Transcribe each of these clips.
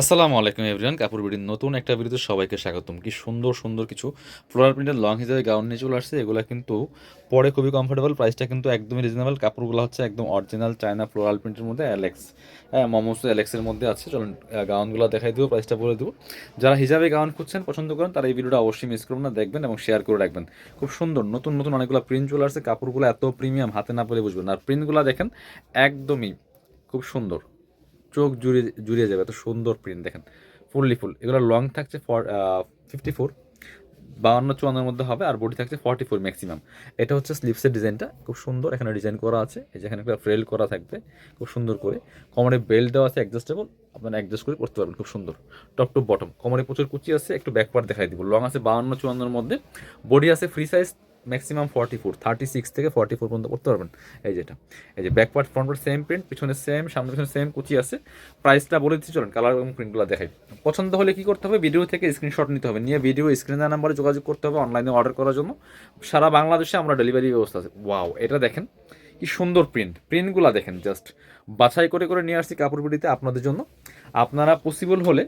আসসালামু আলাইকুম এভরিওয়ান কাপড় বিডির নতুন একটা ভিডিওতে সবাইকে স্বাগতম। কি সুন্দর সুন্দর কিছু ফ্লোরাল প্রিন্টের লং হিসেবে গাউন নিয়ে চলে আসছে। এগুলো কিন্তু পরে খুবই কমফোর্টেবল প্রাইসটা কিন্তু একদমই রিজনেবল কাপড়গুলো হচ্ছে একদম অরিজিনাল চায়না ফ্লোরাল প্রিন্টের মধ্যে অ্যালেক্স হ্যাঁ মোমোস অ্যালেক্সের মধ্যে আছে। চলুন গাউনগুলো দেখাই দেবো প্রাইসটা বলে দেবো। যারা হিজাবে গাউন খুঁজছেন, পছন্দ করেন, তারা এই ভিডিওটা অবশ্যই মিস করবেন না, দেখবেন এবং শেয়ার করে রাখবেন। খুব সুন্দর, নতুন নতুন অনেকগুলো প্রিন্ট চলে আসছে। কাপড়গুলো এত প্রিমিয়াম হাতে না পেলে বুঝবেন আর প্রিন্টগুলো দেখেন, একদমই খুব সুন্দর। চোখ জুড়ে, জুড়িয়ে যাবে, এত সুন্দর প্রিন্ট দেখেন। ফুললি ফুল এগুলো লং থাকছে ফর ফিফটি ফোর বাউন্ন চুয়ান্নর মধ্যে হবে, আর বডি থাকছে ফর্টি ফোর ম্যাক্সিমাম এটা হচ্ছে স্লিপসের ডিজাইনটা, খুব সুন্দর, এখানে ডিজাইন করা আছে, এই যে এখানে একটা ফ্রেল করা থাকবে, খুব সুন্দর করে। কোমরে বেল্ট দেওয়া আছে অ্যাডজাস্টেবল আপনারা অ্যাডজাস্ট করে করতে পারবেন, খুব সুন্দর। টপ টু বটম কোমরে প্রচুর কুচি আছে, একটু ব্যাকপার্ট দেখাই দিব। লং আছে বাউন্ন চুয়ান্নর মধ্যে বডি আছে free size maximum forty four thirty six থেকে ফর্টি ফোর পর্যন্ত করতে পারবেন। এই যেটা। এই যে back part front part same print পিছনে সেম সামনে পিছনে সেম কুচি আছে। প্রাইসটা বলে দিচ্ছি, চলেন কালার এবং প্রিন্টগুলো দেখাই। পছন্দ হলে কি করতে হবে? ভিডিও থেকে স্ক্রিনশট নিতে হবে। নিয়ে ভিডিও স্ক্রিন নাম্বারে যোগাযোগ করতে হবে অনলাইনে অর্ডার করার জন্য। সারা বাংলাদেশে আমরা ডেলিভারি ব্যবস্থা আছে। ওয়াও এটা দেখেন, কি সুন্দর প্রিন্ট প্রিন্টগুলো দেখেন জাস্ট বাছাই করে করে নিয়ে আসছি কাপড় বিড়িতে আপনাদের জন্য। আপনারা পসিবল হলে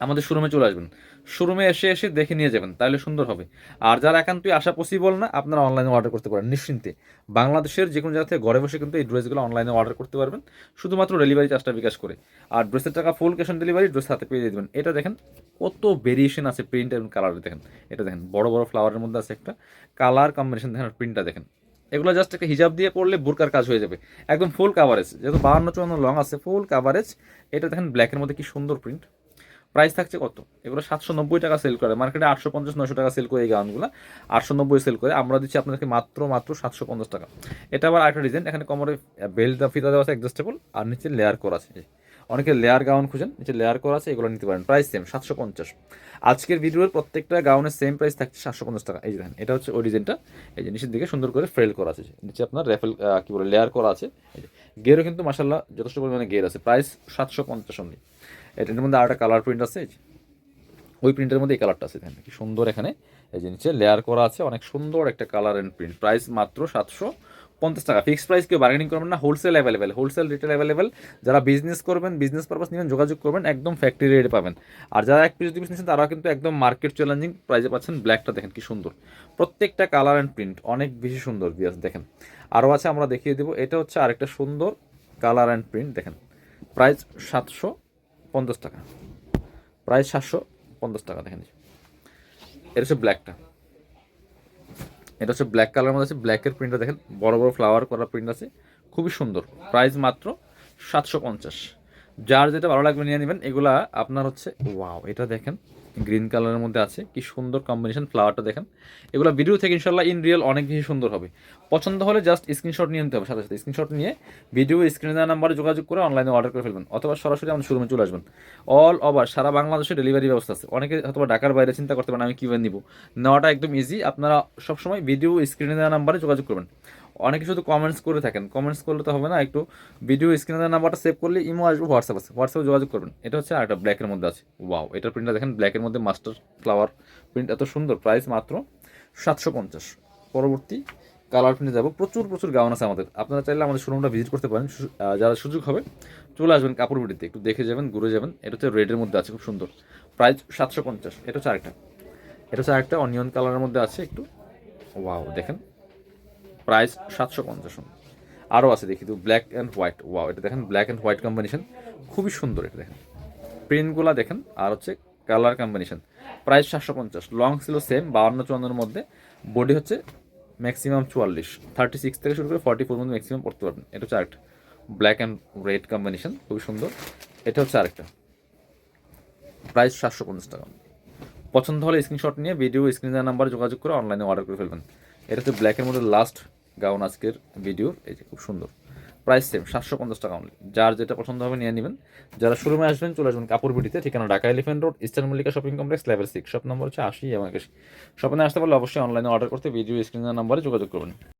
আমাদের শোরুমে চলে আসবেন। শোরুমে এসে এসে দেখে নিয়ে যাবেন, তাহলে সুন্দর হবে। আর যারা একান্তই আসা পসিবল না, আপনারা অনলাইনে অর্ডার করতে পারেন, নিশ্চিন্তে। বাংলাদেশের যে কোনো জায়গা থেকে ঘরে বসে কিন্তু এই ড্রেসগুলো অনলাইনে অর্ডার করতে পারবেন, শুধুমাত্র ডেলিভারি চার্জটা বিকাশ করে। আর ড্রেসের টাকা full cash on delivery dress হাতে পেয়ে দেবেন এটা দেখেন, কত ভেরিয়েশন আছে প্রিন্ট এবং কালারে দেখেন। এটা দেখেন, বড় বড় ফ্লাওয়ারের মধ্যে আছে একটা। কালার কম্বিনেশন দেখেন প্রিন্টটা দেখেন। এগুলো জাস্ট একটা হিজাব দিয়ে পড়লে বুরকার কাজ হয়ে যাবে। একদম ফুল কাভারেজ যেহেতু বাহান্ন চুয়ান্ন লং আছে ফুল কাভারেজ এটা দেখেন ব্ল্যাকের মধ্যে কি সুন্দর প্রিন্ট প্রাইস থাকছে কত? এগুলো সাতশো নব্বই টাকা সেল করে। মার্কেটে আটশো পঞ্চাশ নশো টাকা সেল করে এই গাউনগুলো। আটশো নব্বই সেল করে। আমরা দিচ্ছি আপনাদেরকে মাত্র মাত্র সাতশো পঞ্চাশ টাকা। এটা আবার আরেকটা ডিজাইন এখানে কোমরে বেল্ট ফিতা দেওয়া আছে অ্যাডজাস্টেবল আর নিচে লেয়ার করা আছে। অনেকে লেয়ার গাউন খুঁজেন, নিচে লেয়ার করা আছে, এগুলো নিতে পারেন। প্রাইস সেম সাতশো পঞ্চাশ। আজকের ভিডিওর প্রত্যেকটা গাউনের সেম প্রাইস থাকছে সাতশো পঞ্চাশ টাকা। এই যে দেখেন, এটা হচ্ছে ওই ডিজাইনটা এই যে নিচের দিকে সুন্দর করে ফ্রেল করা আছে। নিচে আপনার রেফেল কি বলে লেয়ার করা আছে। গেরও কিন্তু মাসাল্লাহ যথেষ্ট পরিমাণে গের আছে। প্রাইস সাতশো পঞ্চাশ অনলি এটার মধ্যে আরেকটা কালার প্রিন্ট আছে ওই প্রিন্টের মধ্যে এই কালারটা আছে, দেখেন কি সুন্দর এখানে। এই যে নিচে লেয়ার করা আছে, অনেক সুন্দর একটা কালার অ্যান্ড প্রিন্ট প্রাইস মাত্র সাতশো পঞ্চাশ টাকা। ফিক্সড প্রাইস কেউ বার্গেনিং করবেন না wholesale available wholesale retail available যারা বিজনেস করবেন বিজনেস পারপাস নেবেন, যোগাযোগ করবেন, একদম ফ্যাক্টরি রেটে পাবেন। আর যারা এক পিস পিস নিচ্ছেন তারা কিন্তু একদম মার্কেট চ্যালেঞ্জিং প্রাইসে পাচ্ছেন ব্ল্যাকটা দেখেন কি সুন্দর। প্রত্যেকটা কালার অ্যান্ড প্রিন্ট অনেক বেশি সুন্দর বিয়াস দেখেন। আরও আছে, আমরা দেখিয়ে দেবো। এটা হচ্ছে আরেকটা সুন্দর কালার অ্যান্ড প্রিন্ট দেখেন। প্রাইস সাতশো পঞ্চাশ টাকা। প্রাইস সাতশো, পঞ্চাশ টাকা দেখেন এটা হচ্ছে ব্ল্যাকটা এটা হচ্ছে ব্ল্যাক কালার মধ্যে আছে ব্ল্যাকের প্রিন্টটা দেখেন, বড় বড় ফ্লাওয়ার করা প্রিন্ট আছে, খুবই সুন্দর। প্রাইস মাত্র সাতশো পঞ্চাশ। যার যেটা ভালো লাগবে নিয়ে নেবেন, এগুলা আপনার হচ্ছে ওয়াও এটা দেখেন গ্রিন কালারের মধ্যে আছে। কি সুন্দর কম্বিনেশন ফ্লাওয়ারটা দেখেন। এগুলো ভিডিও থেকে ইনশাল্লাহ ইন রিয়েল অনেক বেশি সুন্দর হবে। পছন্দ হলে জাস্ট স্ক্রিনশট নিয়ে নিতে হবে, সাথে সাথে স্ক্রিনশট নিয়ে ভিডিও স্ক্রিনে দেওয়া নাম্বারে যোগাযোগ করে অনলাইনে অর্ডার করে ফেলবেন। অথবা সরাসরি আমাদের শোরুমে চলে আসবেন। অল ওভার সারা বাংলাদেশে ডেলিভারি ব্যবস্থা আছে। অনেকে হয়তো ঢাকার বাইরে চিন্তা করতে পারেন, আমি কীভাবে নিব? নেওয়াটা একদম ইজি আপনারা সবসময় ভিডিও স্ক্রিনে দেওয়া নাম্বারে যোগাযোগ করবেন। অনেকে শুধু কমেন্টস করে থাকেন। কমেন্টস করলে তো হবে না, একটু ভিডিও স্ক্রিনে দেওয়া নাম্বারটা সেভ করলে ইমো আসবে হোয়াটসঅ্যাপ আছে। হোয়াটসঅ্যাপে যোগাযোগ করবেন। এটা হচ্ছে আরেকটা ব্ল্যাকের মধ্যে আছে। ওয়াও এটার প্রিন্টটা দেখেন ব্ল্যাকের মধ্যে মাস্টার ফ্লাওয়ার প্রিন্ট এত সুন্দর। প্রাইস মাত্র সাতশো পঞ্চাশ। পরবর্তী কালার প্রিন্টে যাব। প্রচুর প্রচুর গাউন আছে আমাদের। আপনারা চাইলে আমাদের শোরুমটা ভিজিট করতে পারেন। যারা সুযোগ হবে, চলে আসবেন কাপড় বিটিতে একটু দেখে যাবেন, ঘুরে যাবেন। এটা হচ্ছে রেডের মধ্যে আছে, খুব সুন্দর। প্রাইস সাতশো পঞ্চাশ। এটা হচ্ছে আরেকটা। এটা হচ্ছে আরেকটা অনিয়ন কালারের মধ্যে আছে একটু। ওয়াও দেখেন। প্রাইস সাতশো পঞ্চাশ আরও আছে দেখি তো ব্ল্যাক অ্যান্ড হোয়াইট ওয়াও এটা দেখেন ব্ল্যাক অ্যান্ড হোয়াইট কম্বিনেশন খুবই সুন্দর এটা দেখেন। প্রিন্টগুলো দেখেন, আর হচ্ছে কালার কম্বিনেশন প্রাইস সাতশো পঞ্চাশ লং ছিল সেম বাউন্ন চুয়ান্নর মধ্যে বডি হচ্ছে ম্যাক্সিমাম চুয়াল্লিশ থার্টি সিক্স থেকে শুরু করে ফর্টি ফোর মধ্যে ম্যাক্সিমাম পড়তে পারবেন। এটা হচ্ছে আরেকটা ব্ল্যাক অ্যান্ড রেড কম্বিনেশন খুবই সুন্দর। এটা হচ্ছে আরেকটা প্রাইস সাতশো পঞ্চাশ টাকা। পছন্দ হলে স্ক্রিনশট নিয়ে ভিডিও স্ক্রিন দেওয়ার নাম্বারে যোগাযোগ করে অনলাইনে অর্ডার করে ফেলবেন। এটা হচ্ছে ব্ল্যাকের মধ্যে লাস্ট গাউন আজকের ভিডিও এই যে খুব সুন্দর। প্রাইস সেম সাতশো পঞ্চাশ টাকা অনলি যার যেটা পছন্দ হবে নিয়ে নেবেন। যারা শোরুমে আসবেন, চলে আসবেন কাপড় বিটিতে, ঠিকানা Dhaka Elephant Road Eastern Mallika Shopping Complex level six shop number হচ্ছে আশি এবং একাশি। শপিংয়ে আসতে পারলে অবশ্যই অনলাইনে অর্ডার করতে ভিডিও স্ক্রিনের নম্বরে যোগাযোগ করবেন।